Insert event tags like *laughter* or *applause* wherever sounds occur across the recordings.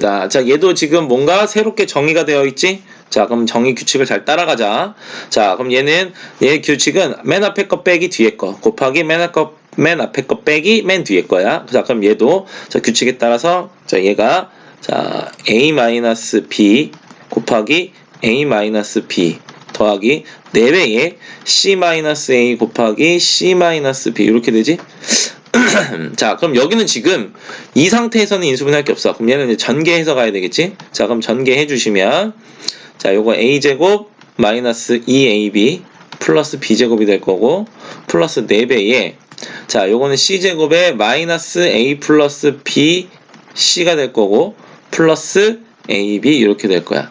자, 자, 얘도 지금 뭔가 새롭게 정의가 되어 있지? 자, 그럼 정의 규칙을 잘 따라가자. 자, 그럼 얘는, 얘 규칙은 맨 앞에 거 빼기 뒤에 거, 곱하기 맨 앞에 거, 맨 앞에 거 빼기 맨 뒤에 거야. 자, 그럼 얘도, 자, 규칙에 따라서, 자, 얘가, 자, a-b 곱하기 a-b 더하기 4배의 c-a 곱하기 c-b 이렇게 되지? *clears throat* 자, 그럼 여기는 지금 이 상태에서는 인수분해할 게 없어. 그럼 얘는 이제 전개해서 가야 되겠지? 자, 그럼 전개해 주시면 자, 요거 a제곱 마이너스 2ab 플러스 b제곱이 될 거고 플러스 4배에 자, 요거는 c제곱에 마이너스 a 플러스 b c가 될 거고 플러스 ab 이렇게 될 거야.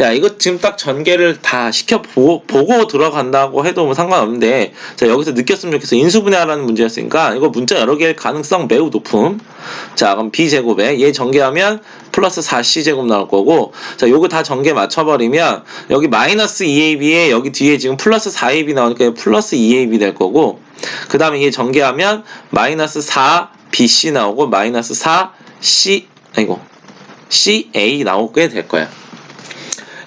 야, 이거 지금 딱 전개를 다 시켜 보, 보고 들어간다고 해도 뭐 상관없는데, 자, 여기서 느꼈으면 좋겠어. 인수분해하라는 문제였으니까, 이거 문자 여러 개일 가능성 매우 높음. 자, 그럼 b제곱에 얘 전개하면 플러스 4c제곱 나올 거고, 자, 요거 다 전개 맞춰버리면, 여기 마이너스 2ab에 여기 뒤에 지금 플러스 4ab 나오니까 플러스 2ab 될 거고, 그 다음에 얘 전개하면 마이너스 4bc 나오고, 마이너스 4c, 아이고, ca 나오게 될 거야.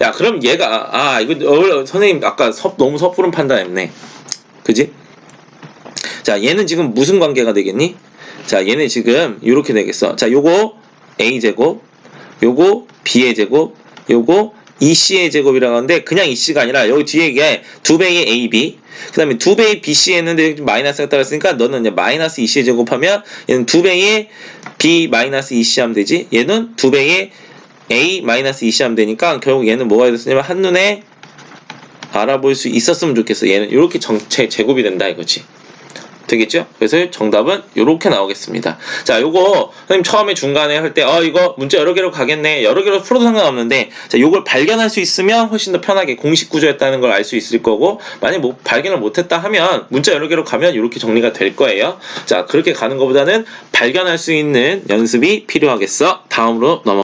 야, 그럼 얘가, 아, 이거, 어, 선생님, 아까 섭, 너무 섣부른 판단했네. 그지? 자, 얘는 지금 무슨 관계가 되겠니? 자, 얘는 지금, 이렇게 되겠어. 자, 요거, a제곱, 요거, b의 제곱, 요거, 2c의 제곱이라고 하는데, 그냥 2c가 아니라, 여기 뒤에 이게 두 배의 ab, 그 다음에 두 배의 bc 했는데, 마이너스가 따랐으니까, 너는 이제 마이너스 2c의 제곱하면, 얘는 두 배의 b 마이너스 2c 하면 되지? 얘는 두 배의 a 마이너스 2c 하면 되니까 결국 얘는 뭐가 됐냐면 한눈에 알아볼 수 있었으면 좋겠어. 얘는 이렇게 정체 제곱이 된다 이거지. 되겠죠? 그래서 정답은 이렇게 나오겠습니다. 자, 요거 선생님 처음에 중간에 할 때 어 이거 문자 여러 개로 가겠네. 여러 개로 풀어도 상관없는데 자, 요걸 발견할 수 있으면 훨씬 더 편하게 공식 구조였다는 걸 알 수 있을 거고 만약 뭐 발견을 못 했다 하면 문자 여러 개로 가면 이렇게 정리가 될 거예요. 자, 그렇게 가는 것보다는 발견할 수 있는 연습이 필요하겠어. 다음으로 넘어